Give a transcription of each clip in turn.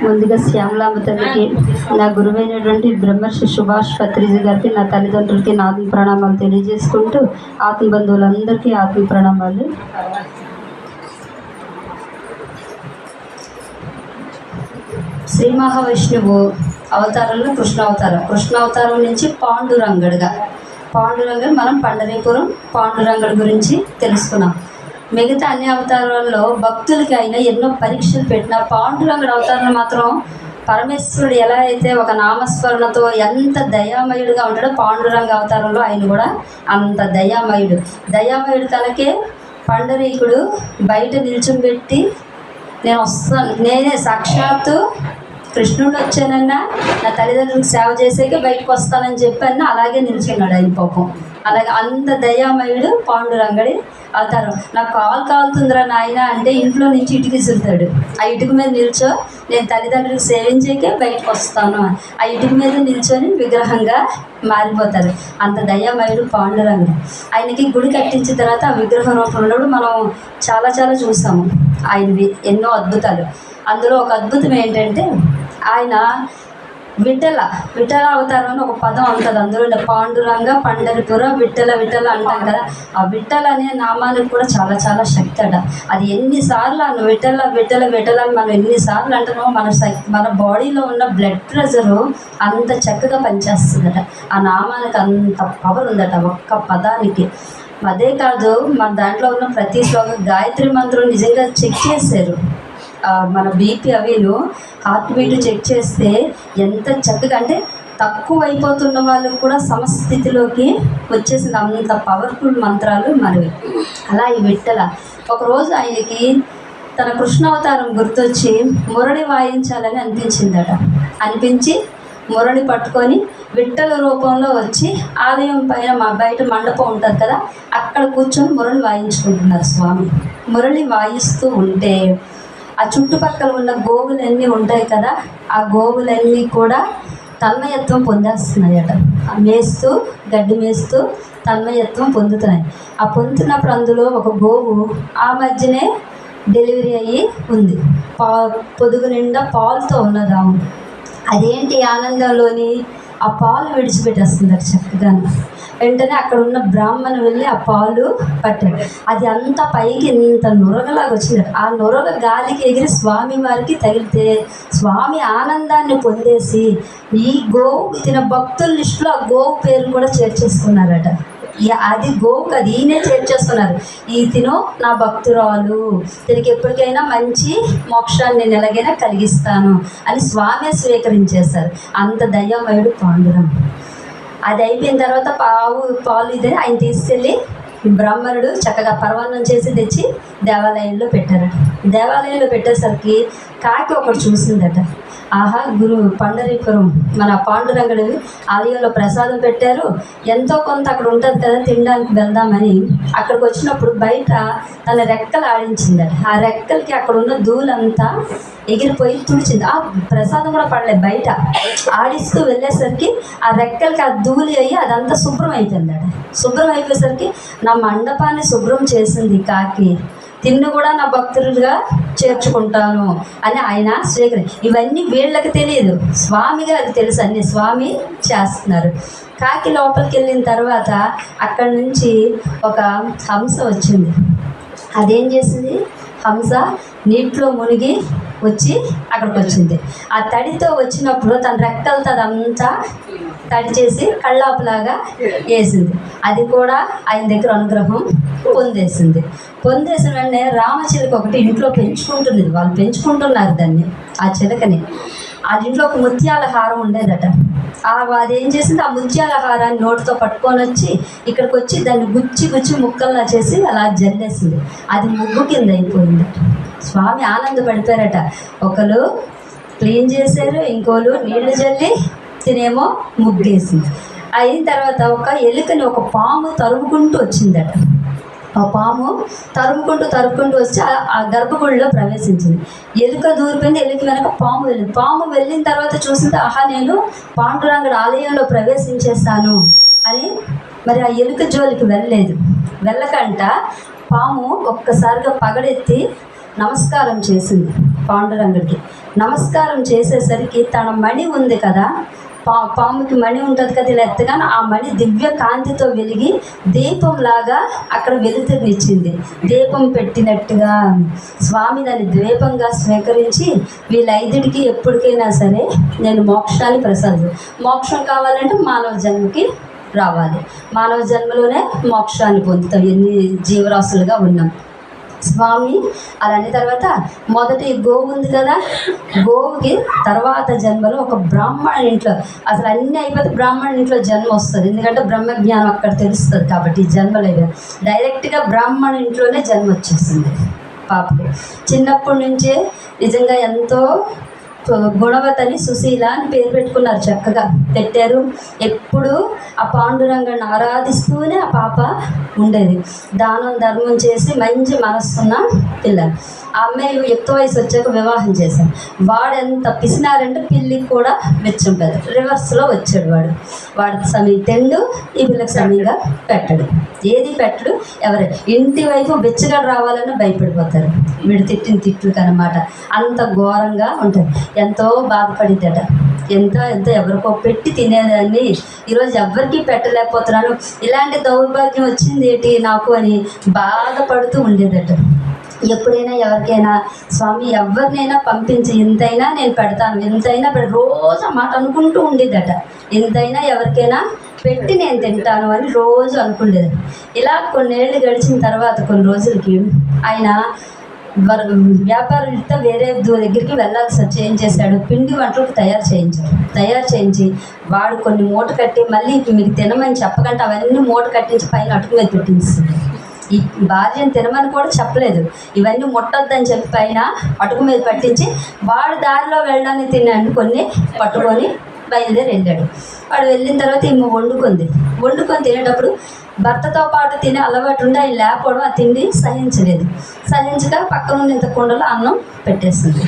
ముందుగా శ్యామలాంబ తల్లికి నా గురువైనటువంటి బ్రహ్మర్షి సుభాష్ పత్రిజీ గారికి నా తల్లిదండ్రులకి నా ఆత్మ ప్రణామాలు తెలియజేసుకుంటూ ఆత్మ బంధువులందరికీ ఆత్మ ప్రణామాలు. శ్రీ మహావిష్ణువు అవతారంలో కృష్ణ అవతారం కృష్ణ అవతారం నుంచి పాండురంగడుగా. పాండురంగడు మనం పండరీపురం పాండురంగడు గురించి తెలుసుకున్నాం. మిగతా అన్ని అవతారాల్లో భక్తులకి అయినా ఎన్నో పరీక్షలు పెట్టిన పాండురంగుడు అవతారంలో మాత్రం పరమేశ్వరుడు ఎలా అయితే ఒక నామస్మరణతో ఎంత దయామయుడిగా ఉంటాడో పాండురంగ అవతారంలో ఆయన కూడా అంత దయామయుడు. దయామయుడు కనుకే పండరీకుడు బయట నిల్చుంబెట్టి నేను వస్తాను. నేనే సాక్షాత్తు కృష్ణుడు వచ్చానన్నా నా తల్లిదండ్రులకు సేవ చేసేకి బయటకు వస్తానని చెప్పాను అలాగే నిల్చున్నాడు ఆయన పాపం. అలాగే అంత దయామయుడు పాండురంగడి అవుతారు నాకు కాలు కాలుతుందిరా నాయన అంటే ఇంట్లో నుంచి ఇటుక విసురుతాడు ఆ ఇటుక మీద నిల్చో నేను తల్లిదండ్రులకు సేవించాకే బయటకు వస్తాను ఆ ఇటుక మీద నిల్చొని విగ్రహంగా మారిపోతారు అంత దయ్యమయుడు పాండురంగడు ఆయనకి గుడి కట్టించిన తర్వాత ఆ విగ్రహ రూపంలో మనం చాలా చాలా చూసాము ఆయనవి ఎన్నో అద్భుతాలు. అందులో ఒక అద్భుతం ఏంటంటే ఆయన విఠల విఠల అవతారం అని ఒక పదం ఉంటుంది అందులో పాండురంగ పండరిపుర విఠల విఠల అంటాం కదా. ఆ విఠల అనే నామానికి కూడా చాలా చాలా శక్తి అట. అది ఎన్నిసార్లు అన్న విఠల విఠల విఠల అని మనం ఎన్నిసార్లు అంటున్నామో మన శక్తి మన బాడీలో ఉన్న బ్లడ్ ప్రెషరు అంత చక్కగా పనిచేస్తుందట. ఆ నామానికి అంత పవర్ ఉందట ఒక్క పదానికి. అదే కాదు మన దాంట్లో ఉన్న ప్రతి శ్లోక గాయత్రి మంత్రం నిజంగా చెక్ చేశారు. మన బీపీ అవిను హార్ట్ బీట్ చెక్ చేస్తే ఎంత చక్కగా అంటే తక్కువ అయిపోతున్న వాళ్ళకు కూడా సమస్థితిలోకి వచ్చేసింది. అంత పవర్ఫుల్ మంత్రాలు మనవి. అలా ఈ విట్టల ఒకరోజు ఆయనకి తన కృష్ణావతారం గుర్తొచ్చి మురళి వాయించాలని అనిపించిందట. అనిపించి మురళి పట్టుకొని విట్టల రూపంలో వచ్చి ఆలయం పైన మా బయట మండపం ఉంటుంది కదా అక్కడ కూర్చొని మురళి వాయించుకుంటున్నారు స్వామి. మురళి వాయిస్తూ ఉంటే ఆ చుట్టుపక్కల ఉన్న గోవులన్నీ ఉంటాయి కదా ఆ గోవులన్నీ కూడా తన్మయత్వం పొందేస్తున్నాయట. మేస్తూ గడ్డి మేస్తూ తన్మయత్వం పొందుతున్నాయి. ఆ పొందుతున్నప్పుడు అందులో ఒక గోవు ఆ మధ్యనే డెలివరీ అయ్యి ఉంది. పా పొదుగు నిండా పాలుతో ఉన్నదాము అదేంటి ఆనందంలోని ఆ పాలు విడిచిపెట్టేస్తున్నారు చక్కగా వెంటనే అక్కడ ఉన్న బ్రాహ్మణ వెళ్ళి ఆ పాలు పట్టాడు అది అంత పైకి ఇంత నురగలాగా వచ్చింది ఆ నొరగ గాలికి ఎగిరి స్వామి వారికి తగిలితే స్వామి ఆనందాన్ని పొందేసి ఈ గోవు తిన భక్తుల లిస్టులో ఆ గోవు పేరు కూడా చేర్చేసుకున్నారట. అది గోవుకి అది ఈయనే చేర్చేస్తున్నారు ఈ తిను నా భక్తురాలు దీనికి ఎప్పటికైనా మంచి మోక్షాన్ని నేను ఎలాగైనా కలిగిస్తాను అని స్వామి స్వీకరించేశారు. అంత దయ్యమయుడు పాండురం. అది అయిపోయిన తర్వాత పావు పాలు ఇదే ఆయన తీసుకెళ్ళి బ్రాహ్మణుడు చక్కగా పర్వన్నం చేసి తెచ్చి దేవాలయంలో పెట్టారు దేవాలయంలో పెట్టేసరికి కాకి ఒకటి చూసిందట. ఆహా గురు పండరీపురం మన పాండురంగడివి ఆలయంలో ప్రసాదం పెట్టారు. ఎంతో కొంత అక్కడ ఉంటుంది కదా తినడానికి వెళ్దామని. అక్కడికి వచ్చినప్పుడు బయట తన రెక్కలు ఆడించిందట ఆ రెక్కలకి అక్కడ ఉన్న ధూలంతా ఎగిరిపోయి తుడిచింది. ఆ ప్రసాదం కూడా పడలేదు బయట. ఆడిస్తూ వెళ్ళేసరికి ఆ రెక్కలకి ఆ ధూళి అయ్యి అదంతా శుభ్రం అయిపోయిందట. శుభ్రం అయిపోయేసరికి నా మండపాన్ని శుభ్రం చేసింది కాకి. తిన్ను కూడా నా భక్తులుగా చేర్చుకుంటాను అని ఆయన స్వీకరి ఇవన్నీ వీళ్ళకి తెలియదు స్వామి గారికి తెలుసు అన్ని స్వామి చేస్తున్నారు. కాకి లోపలికి వెళ్ళిన తర్వాత అక్కడి నుంచి ఒక హంస వచ్చింది. అదేం చేసింది? హంస నీటిలో మునిగి వచ్చి అక్కడికి వచ్చింది. ఆ తడితో వచ్చినప్పుడు తన రెక్కలతో అదంతా తడి చేసి కళ్ళాపులాగా వేసింది. అది కూడా ఆయన దగ్గర అనుగ్రహం పొందేసింది. పొందేసిన వెంటనే రామచిలుక ఒకటి ఇంట్లో పెంచుకుంటుంది. వాళ్ళు పెంచుకుంటున్నారు దాన్ని ఆ చిలకని. ఆ ఇంట్లో ఒక ముత్యాల హారం ఉండేదట. అది ఏం చేసింది? ఆ ముత్యాల హారాన్ని నోటితో పట్టుకొని వచ్చి ఇక్కడికి వచ్చి దాన్ని గుచ్చి గుచ్చి ముక్కల్లా చేసి అలా జల్లేసింది. అది ముగ్గు కింద అయిపోయింది. స్వామి ఆనందపడిపోయారట. ఒకరు క్లీన్ చేశారు ఇంకోళ్ళు నీళ్ళు జల్లి తినేమో ముగ్గేసింది. అయిన తర్వాత ఒక ఎలుకని ఒక పాము తరుముకుంటూ వచ్చిందట. ఆ పాము తరుముకుంటూ తరుముకుంటూ వచ్చి ఆ- గర్భగుడిలో ప్రవేశించింది. ఎలుక దూరిపోయింది ఎలుక వెనక పాము వెళ్ళింది. పాము వెళ్ళిన తర్వాత చూసింది ఆహా నేను పాండురంగడు ఆలయంలో ప్రవేశించేస్తాను అని. మరి ఆ ఎలుక జోలికి వెళ్ళలేదు. వెళ్ళకంట పాము ఒక్కసారిగా పగడెత్తి నమస్కారం చేసింది పాండురంగుడికి. నమస్కారం చేసేసరికి తన మణి ఉంది కదా పా పాముకి మణి ఉంటుంది కదా ఇలా ఎత్తగానే ఆ మణి దివ్య కాంతితో వెలిగి దీపంలాగా అక్కడ వెలుతురునిచ్చింది. దీపం పెట్టినట్టుగా స్వామి దాన్ని ద్వీపంగా స్వీకరించి వీళ్ళైదుడికి ఎప్పటికైనా సరే నేను మోక్షాన్ని ప్రసాదం మోక్షం కావాలంటే మానవ జన్మకి రావాలి. మానవ జన్మలోనే మోక్షాన్ని పొందుతాం. ఎన్ని జీవరాశులుగా ఉన్నాం. స్వామి. అలాంటి తర్వాత మొదటి గోవు ఉంది కదా. గోవుకి తర్వాత జన్మలో ఒక బ్రాహ్మణ ఇంట్లో. అసలు అన్నీ అయిపోతే బ్రాహ్మణ ఇంట్లో జన్మ వస్తుంది. ఎందుకంటే బ్రహ్మ జ్ఞానం అక్కడ తెలుస్తుంది కాబట్టి జన్మలేదు డైరెక్ట్గా బ్రాహ్మణ ఇంట్లోనే జన్మ వచ్చేసింది. పాపకి చిన్నప్పటి నుంచే నిజంగా ఎంతో గుణవతని సుశీల అని పేరు పెట్టుకున్నారు చక్కగా. పెట్టారు. ఎప్పుడు ఆ పాండురంగాన్ని ఆరాధిస్తూనే ఆ పాప ఉండేది. దానం ధర్మం చేసి మంచి మనస్సున్న పిల్ల. ఆ అమ్మాయి యుక్త వయసు వచ్చాక వివాహం చేశాడు వాడు ఎంత పిసినారంటే పిల్లికి కూడా మెచ్చం పెద్ద రివర్స్లో వచ్చాడు వాడు. వాడి సమయం తెండు ఈ పిల్లకి సమయంగా పెట్టడు. ఏది పెట్టడు? ఎవరు? ఇంటి వైపు బెచ్చగా రావాలని భయపడిపోతారు. వీడు తిట్టిన తిట్లు అనమాట అంత ఘోరంగా ఉంటుంది. ఎంతో బాధపడిద్దట. ఎంత ఎంత ఎవరికో పెట్టి తినేదాన్ని. ఈరోజు ఎవరికి పెట్టలేకపోతున్నాను. ఇలాంటి దౌర్భాగ్యం వచ్చింది ఏంటి నాకు అని బాధపడుతూ ఉండేదట. ఎప్పుడైనా ఎవరికైనా స్వామి ఎవరినైనా పంపించి ఎంతైనా నేను పెడతాను. ఎంతైనా రోజు మాట అనుకుంటూ ఉండేదట. ఎంతైనా ఎవరికైనా పెట్టి నేను తింటాను అని రోజు అనుకుండేది. ఇలా కొన్నేళ్ళు గడిచిన తర్వాత కొన్ని రోజులకి ఆయన వ్యాపారులతో వేరే దగ్గరికి వెళ్ళాల్సి వచ్చి ఏం చేశాడు? పిండి వంటలకు తయారు చేయించాడు తయారు చేయించి వాడు కొన్ని మూట కట్టి మళ్ళీ మీరు మీకు తినమని చెప్పకంటే అవన్నీ మూట కట్టించి పైన అటుకు మీద ఈ భార్యను తినమని కూడా చెప్పలేదు. ఇవన్నీ ముట్టొద్దని చెప్పి పైన అటుకు మీద పట్టించి వాడు దారిలో వెళ్ళడానికి తిన్నాను కొన్ని పట్టుకొని బయలుదేరి వెళ్ళాడు వాడు వెళ్ళిన తర్వాత ఈమె వండుకుంది. వండుకొని తినేటప్పుడు భర్తతో పాటు తినే అలవాటు ఉండి ఆయన లేకపోవడం ఆ తిండి సహించలేదు. సహించక పక్కన ఉన్న ఇంత కుండలో అన్నం పెట్టేస్తుంది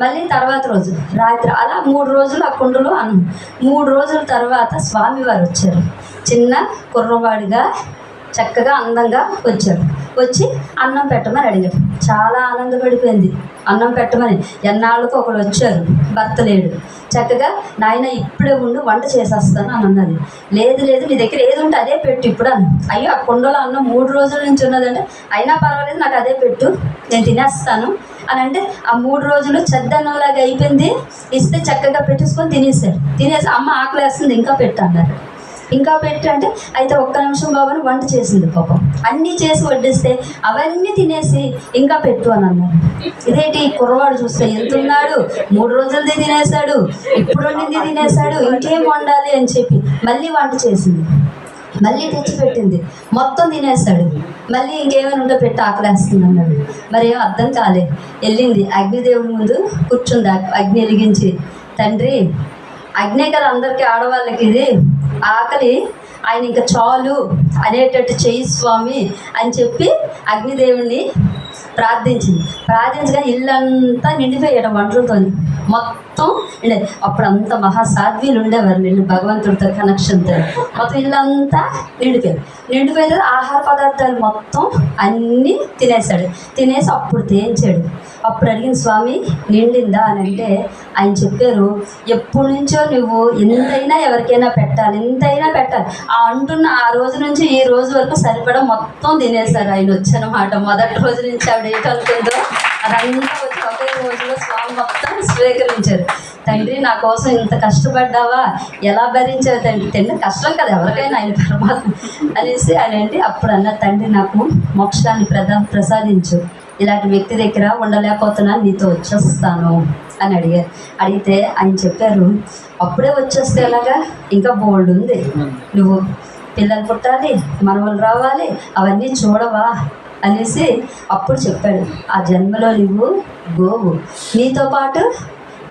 మళ్ళీ తర్వాత రోజు రాత్రి అలా మూడు రోజులు ఆ కుండలో అన్నం. మూడు రోజుల తర్వాత స్వామివారు వచ్చారు. చిన్న కుర్రవాడిగా చక్కగా అందంగా వచ్చాడు వచ్చి అన్నం పెట్టమని అడిగాడు చాలా ఆనందపడిపోయింది. అన్నం పెట్టమని. ఎన్నాళ్ళకు ఒకడు వచ్చారు. భర్త లేడు. చక్కగా నాయన ఇప్పుడే ఉండు వంట చేసేస్తాను అని అన్నది. లేదు లేదు నీ దగ్గర ఏది ఉంటే అదే పెట్టు ఇప్పుడు అని. అయ్యో ఆ కుండలో అన్నం మూడు రోజుల నుంచి ఉన్నదంటే అయినా పర్వాలేదు నాకు అదే పెట్టు. నేను తినేస్తాను అని అంటే ఆ మూడు రోజులు చెద్దన్నంలాగా అయిపోయింది. ఇస్తే చక్కగా పెట్టేసుకొని తినేసాడు తినేసి అమ్మ ఆకలేస్తుంది ఇంకా పెట్టు అన్నారు. ఇంకా పెట్టు అంటే అయితే ఒక్క నిమిషం బాబుని వంట చేసింది పాపం. అన్నీ చేసి వడ్డిస్తే అవన్నీ తినేసి ఇంకా పెట్టు అని అన్నారు ఇదేంటి? కుర్రవాడు చూస్తే ఎంత ఉన్నాడు? మూడు రోజులది తినేశాడు ఇప్పుడు వండింది తినేశాడు ఇంకేం వండాలి అని చెప్పి మళ్ళీ వంట చేసింది. మళ్ళీ తెచ్చిపెట్టింది మొత్తం తినేస్తాడు మళ్ళీ ఇంకేమైనా ఉంటే పెట్టి ఆకలేస్తుంది అన్నాడు. మరి ఏం అర్థం కాలే. వెళ్ళింది. అగ్నిదేవుడి ముందు కూర్చుంది. అగ్ని వెలిగించి తండ్రి అగ్నే కదా అందరికీ ఆడవాళ్ళకి ఇది. ఆకలి ఆయన ఇంకా చాలు అనేటట్టు చేయి స్వామి అని చెప్పి అగ్నిదేవుణ్ణి ప్రార్థించింది. ప్రార్థించగా ఇల్లంతా నిండిపోయాడు వంటలతో మొత్తం అప్పుడు అంత మహాసాధ్వీలు ఉండేవారు నిండు భగవంతుడితో కనెక్షన్తో మొత్తం ఇల్లంతా నిండిపోయారు నిండిపోయిన ఆహార పదార్థాలు మొత్తం అన్నీ తినేశాడు. తినేసి అప్పుడు తేంచాడు అప్పుడు అడిగిన స్వామి నిండిందా? అని అంటే ఆయన చెప్పారు ఎప్పటి నుంచో నువ్వు ఎంతైనా ఎవరికైనా పెట్టాలి ఎంతైనా పెట్టాలి. ఆ అంటున్న ఆ రోజు నుంచి ఈ రోజు వరకు సరిపడా మొత్తం తినేశారు ఆయన వచ్చనమాట మొదటి రోజు నుంచి ఆవిడ ఏంటనుకుందో అదంతా వచ్చి ఒకే రోజులో స్వామి మొత్తం స్వీకరించారు. తండ్రి నా కోసం ఇంత కష్టపడ్డావా? ఎలా భరించావు తండ్రి? తండ్రి కష్టం కదా ఎవరికైనా ఆయన పరమాత్మ అనేసి ఆయన ఏంటి అప్పుడు అన్న తండ్రి నాకు మోక్షాన్ని ప్రదా ప్రసాదించు. ఇలాంటి వ్యక్తి దగ్గర ఉండలేకపోతున్నా నీతో వచ్చేస్తాను. అని అడిగారు. అడిగితే ఆయన చెప్పారు అప్పుడే వచ్చేస్తే ఎలాగా? ఇంకా బోల్డ్ ఉంది. నువ్వు పిల్లలు పుట్టాలి మనవలు రావాలి అవన్నీ చూడవా? అనేసి అప్పుడు చెప్పాడు ఆ జన్మలో నువ్వు గోవు. నీతో పాటు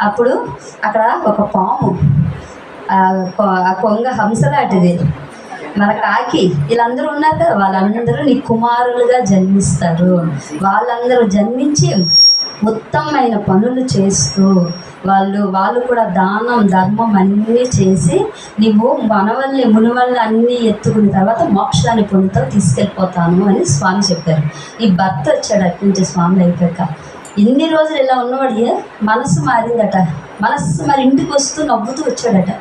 అప్పుడు అక్కడ ఒక పాము ఆ కొ- ఆ కొంగ హంసలాంటిది మన కాకి వీళ్ళందరూ ఉన్నారు కదా వాళ్ళందరూ నీ కుమారులుగా జన్మిస్తారు. వాళ్ళందరూ జన్మించి ఉత్తమైన పనులు చేస్తూ వాళ్ళు వాళ్ళు కూడా దానం ధర్మం అన్నీ చేసి నీవు మనవల్ని మునివల్ని అన్నీ ఎత్తుకున్న తర్వాత మోక్షాన్ని పొందుతావు తీసుకెళ్ళిపోతాను అని స్వామి చెప్పారు. ఈ భర్త వచ్చాడు అటు నుంచి స్వామి అయిపోయాక ఎన్ని రోజులు ఇలా ఉన్నవాడు మనసు మారిందట. మనసు మరి ఇంటికి వస్తూ నవ్వుతూ వచ్చాడట.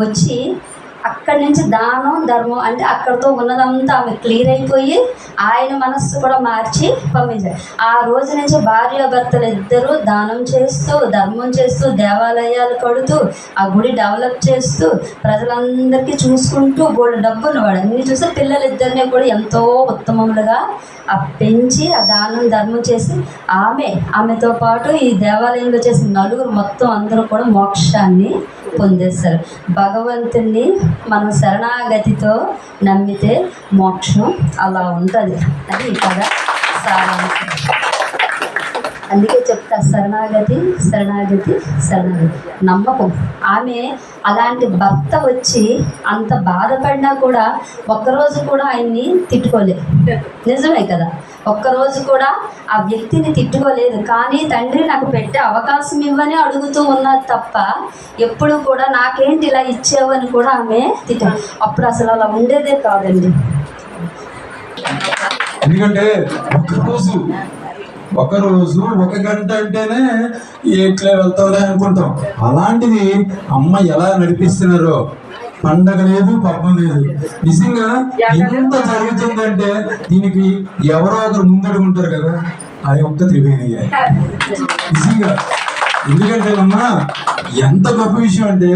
వచ్చి అక్కడి నుంచి దానం ధర్మం అంటే అక్కడితో ఉన్నదంతా ఆమె క్లియర్ అయిపోయి ఆయన మనస్సు కూడా మార్చి పంపించారు. ఆ రోజు నుంచి భార్యాభర్తలు ఇద్దరు దానం చేస్తూ ధర్మం చేస్తూ దేవాలయాలు కడుతూ ఆ గుడి డెవలప్ చేస్తూ ప్రజలందరికీ చూసుకుంటూ బోళ్ళు డబ్బులు వాడు అన్ని చూస్తే పిల్లలిద్దరిని కూడా ఎంతో ఉత్తమములుగా ఆ పెంచి ఆ దానం ధర్మం చేసి ఆమె ఆమెతో పాటు ఈ దేవాలయంలో చేసిన నలుగురు మొత్తం అందరూ కూడా మోక్షాన్ని పొందేస్తారు. భగవంతుణ్ణి మనం శరణాగతితో నమ్మితే మోక్షం అలా ఉంటుంది. అది ఈ సారాంశం. అందుకే చెప్తా శరణాగతి శరణాగతి శరణాగతి. నమ్మకం. ఆమె అలాంటి భర్త వచ్చి అంత బాధపడినా కూడా ఒక్కరోజు కూడా ఆయన్ని తిట్టుకోలేదు. నిజమే కదా? ఒక్కరోజు కూడా ఆ వ్యక్తిని తిట్టుకోలేదు. కానీ తండ్రి నాకు పెట్టే అవకాశం ఇవ్వని అడుగుతూ ఉన్నది తప్ప ఎప్పుడు కూడా నాకేంటి ఇలా ఇచ్చావని కూడా ఆమె తిట్ట అప్పుడు అసలు అలా ఉండేదే కాదండి. ఎందుకంటే ఒకరోజు ఒకరోజు ఒక గంట అంటేనే ఎట్లా వెళ్తావులే అనుకుంటాం. అలాంటిది అమ్మ ఎలా నడిపిస్తున్నారో పండగ లేదు పబ్బం లేదు. నిజంగా ఎంత జరుగుతుందంటే దీనికి ఎవరో ఒకరు ముందడుగుంటారు కదా అది ఒక్క త్రివేణి నిజంగా. ఎందుకంటే అమ్మ ఎంత గొప్ప విషయం అంటే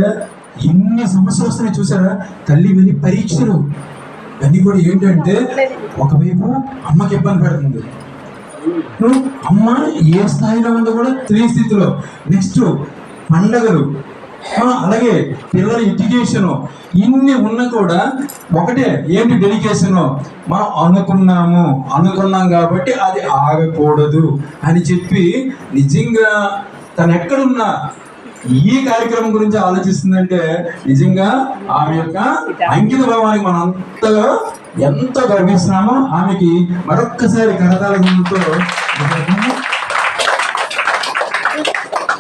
ఇన్ని సమస్యలు వస్తున్నాయి చూసారా? తల్లి వెళ్ళి పరీక్షలు. ఇవన్నీ కూడా ఏంటంటే ఒకవైపు అమ్మకి ఇబ్బంది పెడుతుంది. అమ్మ ఏ స్థాయిలో ఉందో కూడా తెలియ స్థితిలో. నెక్స్ట్ పండగలు. అలాగే పిల్లల ఎడ్యుకేషను ఇన్ని ఉన్నా కూడా ఒకటే ఏంటి డెడికేషను? మనం అనుకున్నాము అనుకున్నాం కాబట్టి అది ఆగకూడదు అని చెప్పి నిజంగా తను ఎక్కడున్నా ఈ కార్యక్రమం గురించి ఆలోచిస్తుందంటే నిజంగా ఆమె యొక్క అంకిత భావానికి మనం అంతగా ఎంతో గర్విస్తున్నామో ఆమెకి మరొక్కసారి కరతాల గుంతో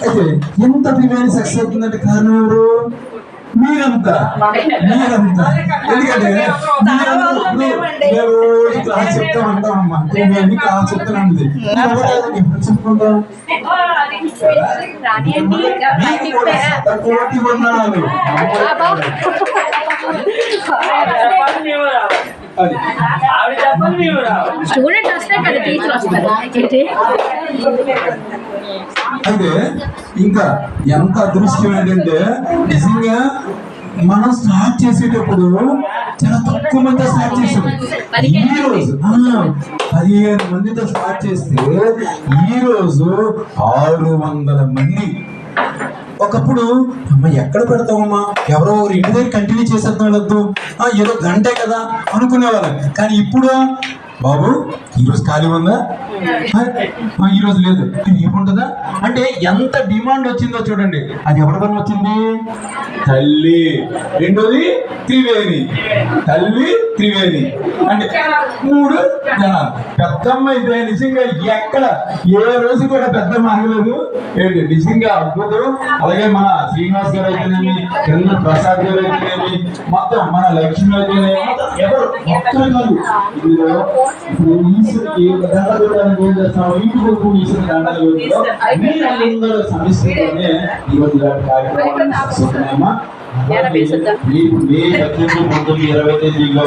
అయితే ఎంత ప్రిమేరీ సక్సెస్ అవుతుందంటే కారణం ఎవరు? మీరంతా. ఎందుకంటే చెప్తా ఉంటామమ్మా చెప్తానండి. చెప్పుకుంటాం కోటి వందనాలు అది టీచర్ వస్తారు అయితే ఇంకా ఎంత అదృష్టం ఏంటంటే నిజంగా మనం స్టార్ట్ చేసేటప్పుడు చాలా తక్కువ మంది స్టార్ట్ చేసాం ఈ రోజు పదిహేను మందితో స్టార్ట్ చేస్తే ఈ రోజు ఆరు వందల మంది. ఒకప్పుడు అమ్మ ఎక్కడ పెడతామమ్మా ఎవరో ఇంటి దగ్గర కంటిన్యూ చేసేద్దాం ఆ, ఏదో గంటే కదా అనుకునేవాళ్ళం. కానీ ఇప్పుడు బాబు ఈరోజు ఖాళీ ఉందా? ఈరోజు లేదు. ఏముంటుందా ఉంటుందా? అంటే ఎంత డిమాండ్ వచ్చిందో చూడండి. అది ఎవరి వల్ల వచ్చింది? తల్లి. రెండోది త్రివేణి. తల్లి త్రివేణి. అంటే మూడు జనాలు. పెద్దమ్మ అయితే నిజంగా ఎక్కడ? ఏ రోజు కూడా పెద్దమ్మ ఆగలేదు ఏంటి? నిజంగా అద్భుతం. అలాగే మన శ్రీనివాస్ గారు అయితేనేమి కింద ప్రసాద్ గారు అయితేనేమి మొత్తం మన లక్ష్మి అయితేనేమి ఎవరు? మొత్తం కాదు. ఈశ్వరికి దండలు పెట్టడానికి ఏం చేస్తాం ఇంటి కొరకు ఈశ్వరి దండలు మీరందరూ సమిష్టితోనే ఈ రోజు ఇలాంటి మే పద్దెనిమిది పంతొమ్మిది ఇరవై తేదీలో